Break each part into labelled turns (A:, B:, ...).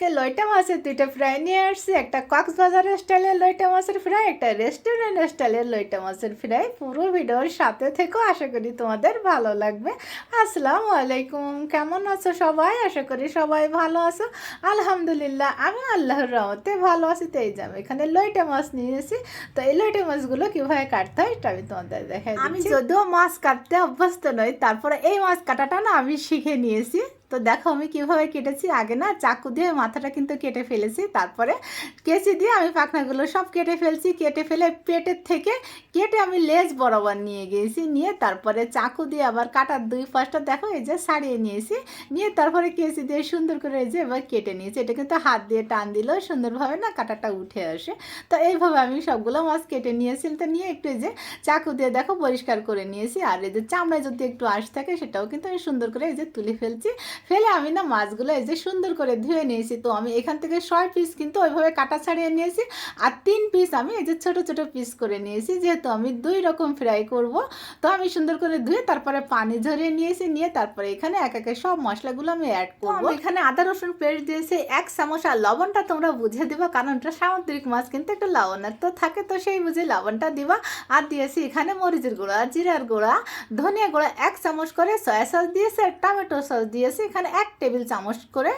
A: আজকে লইটা মাছের দুইটা ফ্রাই নিয়ে আসছি। একটা কক্সবাজারের স্টাইলের লইটা মাছের ফ্রাই একটা রেস্টুরেন্ট স্টাইলের লইটা মাছের ফ্রাই পুরো ভিডিওর সাথে থেকেও আশা করি তোমাদের ভালো লাগবে। আসসালাম আলাইকুম কেমন আছো সবাই? আশা করি সবাই ভালো আছো। আলহামদুলিল্লাহ আমি আল্লাহর রহমতে ভালো আছি। তো এই যে আমি এখানে লইটা মাছ নিয়েছি তো এই লইটা মাছগুলো কীভাবে কাটতে হয় এটা আমি তোমাদের দেখাই আমি যদিও মাছ কাটতে অভ্যস্ত নই তারপরে এই মাছ কাটাটা না আমি শিখে নিয়েছি। তো দেখো আমি কীভাবে কেটেছি? আগে না চাকু দিয়ে মাথাটা কিন্তু কেটে ফেলেছি, তারপরে কেচি দিয়ে আমি পাখনাগুলো সব কেটে ফেলছি, কেটে ফেলে পেটের থেকে কেটে আমি লেজ বরাবর নিয়ে গিয়েছি, নিয়ে তারপরে চাকু দিয়ে আবার কাটার দুই পাশটা দেখো এই যে সারিয়ে নিয়েছি, নিয়ে তারপরে কেচি দিয়ে সুন্দর করে এই যে এবার কেটে নিয়েছি, এটা কিন্তু হাত দিয়ে টান দিলেও সুন্দরভাবে না কাটাটা উঠে আসে। তো এইভাবে আমি সবগুলো মাছ কেটে নিয়েছি, তো নিয়ে একটু এই যে চাকু দিয়ে দেখো পরিষ্কার করে নিয়েছি, আর এই যে চামড়ায় যদি একটু আশ থাকে সেটাও কিন্তু আমি সুন্দর করে এই যে তুলে ফেলছি ফেলে আমি না মাছগুলো এই যে সুন্দর করে ধুয়ে নিয়েছি। তো আমি এখান থেকে ছয় পিস কিন্তু ওইভাবে কাটা ছাড়িয়ে নিয়েছি আর তিন পিস আমি এই যে ছোটো ছোটো পিস করে নিয়েছি। যেহেতু আমি দুই রকম ফ্রাই করব তো আমি সুন্দর করে ধুয়ে তারপরে পানি ঝরিয়ে নিয়েছি নিয়ে তারপরে এখানে এক একে সব মশলাগুলো আমি অ্যাড করব। এখানে আদা রসুন পেস্ট দিয়েছি এক চামচ আর লবণটা তোমরা বুঝে দিবা কারণ এটা সামুদ্রিক মাছ কিন্তু একটু লবণার তো থাকে তো সেই বুঝে লবণটা দিবা। আর দিয়েছি এখানে মরিচের গুঁড়া জিরার গুঁড়া ধনিয়া গুঁড়া এক চামচ করে সয়া সস দিয়েছি আর টমেটো সস দিয়েছি এখানে এক টেবিল চামচ করে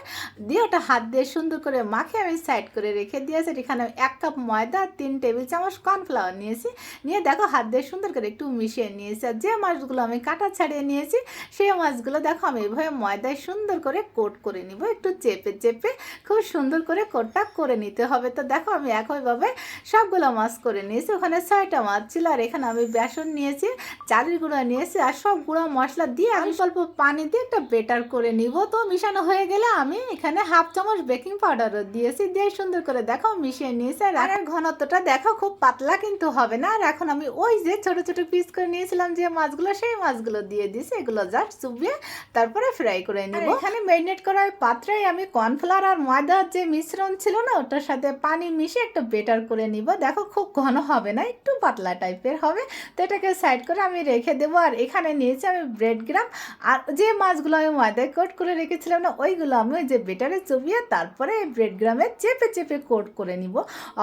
A: দিয়ে ওটা হাত দিয়ে সুন্দর করে মাখে আমি সাইড করে রেখে দিয়েছি। এখানে এক কাপ ময়দা তিন টেবিল চামচ কর্নফ্লাওয়ার নিয়েছি। নিয়ে দেখো হাত দিয়ে সুন্দর করে একটু মিশিয়ে নিয়েছি। আর যে মাছগুলো আমি কাটা ছাড়িয়ে নিয়েছি সেই মাছগুলো দেখো আমি এভাবে ময়দায় সুন্দর করে কোট করে নিব। একটু চেপে চেপে খুব সুন্দর করে কোটটা করে নিতে হবে। তো দেখো আমি একইভাবে সবগুলো মাছ করে নিয়েছি। ওখানে ছয়টা মাছ ছিল। আর এখানে আমি বেসন নিয়েছি চালের গুঁড়া নিয়েছি। আর সব গুঁড়া মশলা দিয়ে আমি অল্প পানি দিয়ে একটা বেটার করে নিব তো মিশানো হয়ে গেলে আমি এখানে হাফ চামচ বেকিং পাউডারও দিয়েছি দিয়ে সুন্দর করে দেখো মিশিয়ে নিয়েছি। আর এর ঘনত্বটা দেখো খুব পাতলা কিন্তু হবে না। আর এখন আমি ওই যে ছোট ছোট পিস করে নিয়েছিলাম যে মাছগুলো সেই মাছগুলো দিয়ে দিয়েছি। এগুলো জাস্ট চুবিয়ে তারপরে ফ্রাই করে নিব। এখানে ম্যারিনেট করা ওই পাত্রে আমি কর্নফ্লাওয়ার আর ময়দার যে মিশ্রণ ছিল না ওটার সাথে পানি মিশিয়ে একটা বেটার করে নিব। দেখো খুব ঘন হবে না একটু পাতলা টাইপের হবে। তো এটাকে সাইড করে আমি রেখে দেবো। আর এখানে নিয়েছি আমি ব্রেড গ্রাম আর যে মাছগুলো আমি ময়দায় কোট করে রেখেছিলাম না ওইগুলো আমি ওই যে বেটারে চবিয়ে তারপরে ব্রেড গ্রামে চেপে চেপে কোট করে নিব।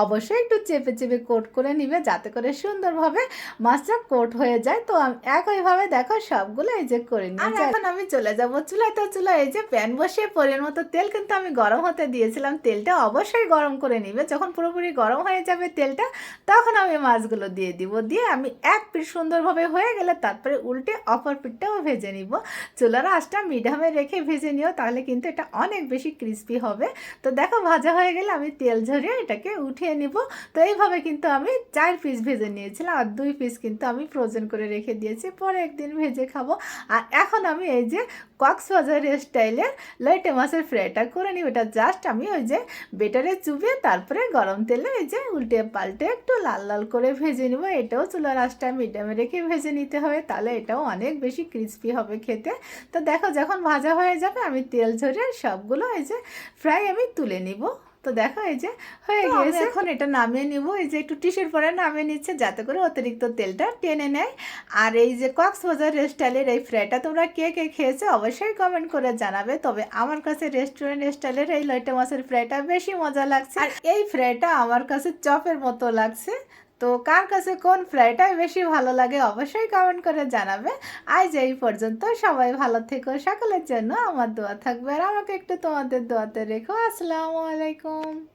A: অবশ্যই একটু চেপে চেপে কোট করে নিবে যাতে করে সুন্দরভাবে মাছটা কোট হয়ে যায়। তো আমি একইভাবে দেখো সবগুলো এই যে করে নিই এখন আমি চলে যাব চুলায়। তো চুলা এই যে প্যান বসিয়ে পরিমাণ মতো তেল কিন্তু আমি গরম হতে দিয়েছিলাম। তেলটা অবশ্যই গরম করে নিবে। যখন পুরোপুরি গরম হয়ে যাবে তেলটা তখন আমি মাছগুলো দিয়ে দিব। দিয়ে আমি এক পিঠ সুন্দরভাবে হয়ে গেলে তারপরে উল্টে অপর পিঠটাও ভেজে নিব। চুলার আঁচটা মিডিয়ামে রেখে ভেজে নিও, তাহলে কিন্তু এটা অনেক বেশি ক্রিস্পি হবে। তো দেখো, ভাজা হয়ে গেলে আমি তেল ঝরিয়ে এটাকে উঠিয়ে নিব। তো এইভাবে কিন্তু আমি চার পিস ভেজে নিয়েছিলাম আর দুই পিস কিন্তু আমি ফ্রোজেন করে রেখে দিয়েছি। পরে একদিন ভেজে খাব। আর এখন আমি এই যে কক্সবাজারের স্টাইলের লইটে মাছের ফ্রাইটা করে নিই ওটা জাস্ট আমি ওই যে বেটারে চুবিয়ে তারপরে গরম তেলে এই যে উল্টে পাল্টে একটু লাল লাল করে ভেজে নিব। এটাও চুলার আঁচটা মিডিয়ামে রেখে ভেজে নিতে হবে, তাহলে এটাও অনেক বেশি ক্রিস্পি হবে খেতে। তো দেখো, যখন ভাজা হয়ে যাবে আমি তেল ঝরিয়ে সবগুলো এই যে ফ্রাই আমি তুলে নিব। তো দেখো এই যে হয়ে গিয়েছে। এখন এটা নামিয়ে নিব এই যে একটু টিসের পরে নামিয়ে নিচ্ছে যাতে করে অতিরিক্ত তেলটা টেনে নেয়। আর এই যে কক্সবাজার স্টাইলের এই ফ্রাইটা তোমরা কে কে খেয়েছো অবশ্যই কমেন্ট করে জানাবে। তবে আমার কাছে রেস্টুরেন্ট স্টাইলের এই লইটা মাছের ফ্রাইটা বেশি মজা লাগছে। আর এই ফ্রাইটা আমার কাছে চপের মতো লাগছে। তো কার কাছে কোন ফ্রাইটাই বেশি ভালো লাগে অবশ্যই কমেন্ট করে জানাবে। আজ এই পর্যন্ত, সবাই ভালো থেকো, সকলের জন্য আমার দোয়া থাকবে। আর আমাকে একটু তোমাদের দোয়াতে রেখো। আসসালামু আলাইকুম।